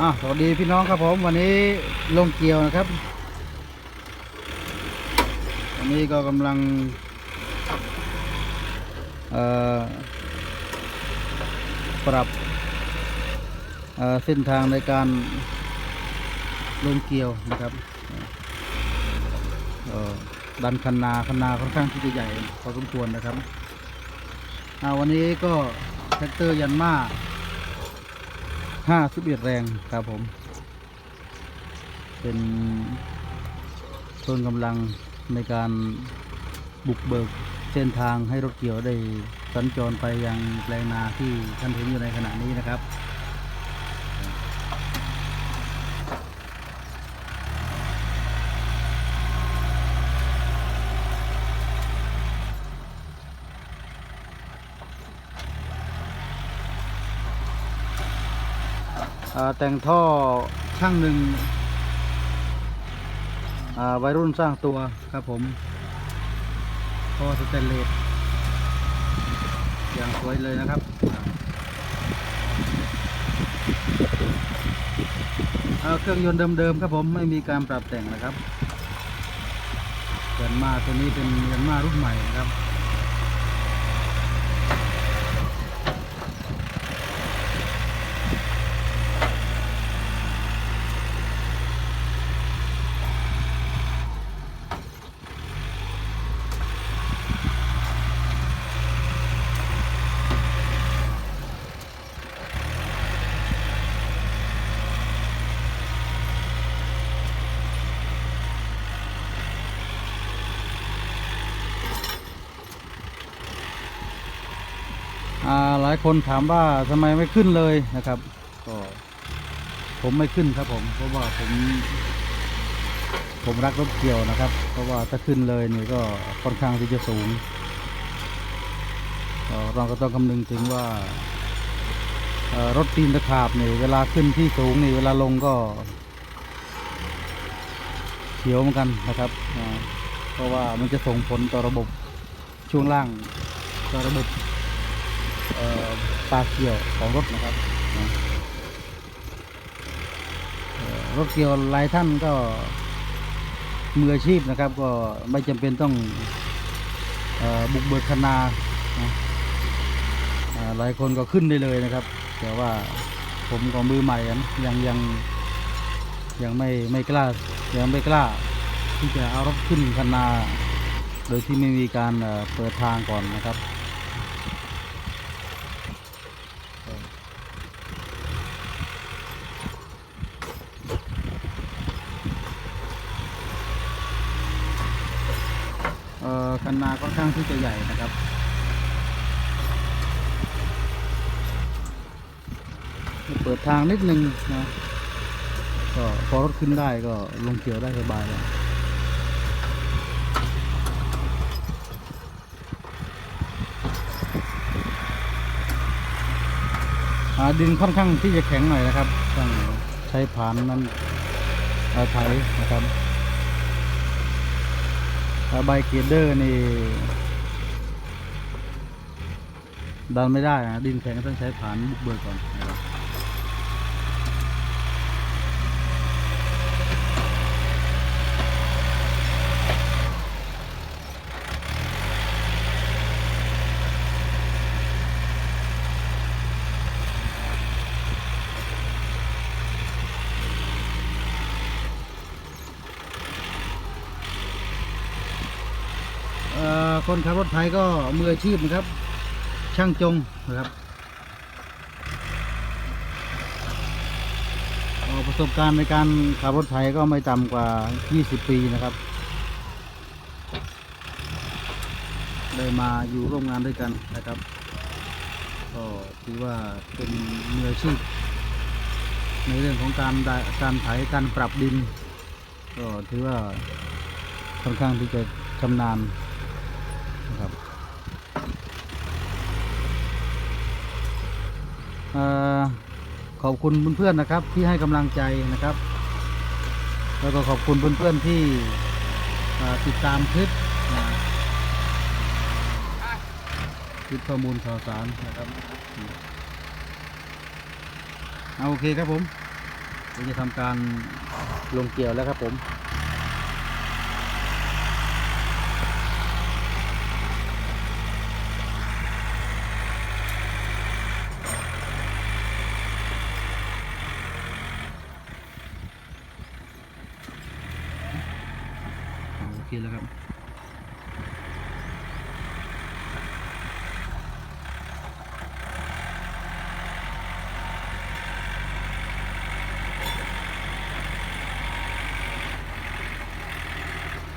อะสวัสดีพี่น้องครับผมวันนี้ลงเกี่ยวนะครับวันนี้ก็กำลังปรับเเส้นทางในการลงเกี่ยวนะครับดันคันนาคันนาค่อนข้างที่จะใหญ่พอสมควรนะครับวันนี้ก็แท็กเตอร์ยันมา ห้าสิบเอ็ดแรงครับผม เป็นต้นกำลังในการบุกเบิกเส้นทางให้รถเกี่ยวได้สัญจรไปยังแปลงนาที่ท่านเห็นอยู่ในขณะนี้นะครับ แต่งท่อช่างหนึ่งวัยรุ่นสร้างตัวครับผมท่อสแตนเลสอย่างสวยเลยนะครับเครื่องยนต์เดิมๆครับผมไม่มีการปรับแต่งนะครับยันมาตัวนี้เป็นยันมารุ่นใหม่นะครับ หลายคนถามว่าทำไมไม่ขึ้นเลยนะครับ ก็ผมไม่ขึ้นครับผมเพราะว่าผม ผมรักรถเกี่ยวนะครับ เพราะว่าถ้าขึ้นเลยนี่ก็ค่อนข้างที่จะสูงเราก็ต้องคำนึงถึงว่ารถตีนตะขาบเนี่ยเวลาขึ้นที่สูงนี่เวลาลงก็เขียวเหมือนกันนะครับ เพราะว่ามันจะส่งผลต่อระบบช่วงล่างต่อระบบ ปลาเกี่ยวของรถนะครับรถเกี่ยวหลายท่านก็มืออาชีพนะครับ ก็ไม่จำเป็นต้องอบุกเบิกคนาหลายคนก็ขึ้นได้เลยนะครับ แต่ว่าผมก็มือใหม่อะนยังยังยังไม่ไม่กล้ายังไม่กล้า ที่จะเอารถขึ้นคนาโดยที่ไม่มีการเปิดทางก่อนนะครับ เอ่อคันนาค่อนข้างที่จะใหญ่นะครับ เปิดทางนิดนึงนะก็พอรถขึ้นได้ก็ลงเกี่ยวได้สบายแล้วดินค่อนข้างที่จะแข็งหน่อยนะครับต้องใช้ผานนั้นเอ่อไถนะครับ ใบเกรดเดอร์นี่ ดันไม่ได้นะดินแข็งต้องใช้ฐานบุกเบิกก่อนนะ คนขับรถไถก็มืออาชีพนะครับ ช่างจงนะครับเอ่อประสบการณ์ในการขับรถไถก็ไม่ต่ำกว่า 20 ปีนะครับ ได้มาอยู่ร่วมงานด้วยกันนะครับ ก็ถือว่าเป็นมืออาชีพ ในเรื่องของการได้การไถการปรับดิน ก็ถือว่าค่อนข้างที่จะชำนาญนะครับเอ่อ ขอบคุณเพื่อนๆนะครับ ที่ให้กำลังใจนะครับ แล้วก็ขอบคุณเพื่อนๆที่ติดตามคลิปคลิปข้อมูลข่าวสารนะครับเอาโอเคครับผมเราจะทำการลงเกี่ยวแล้วครับผม โอเคแล้วครับ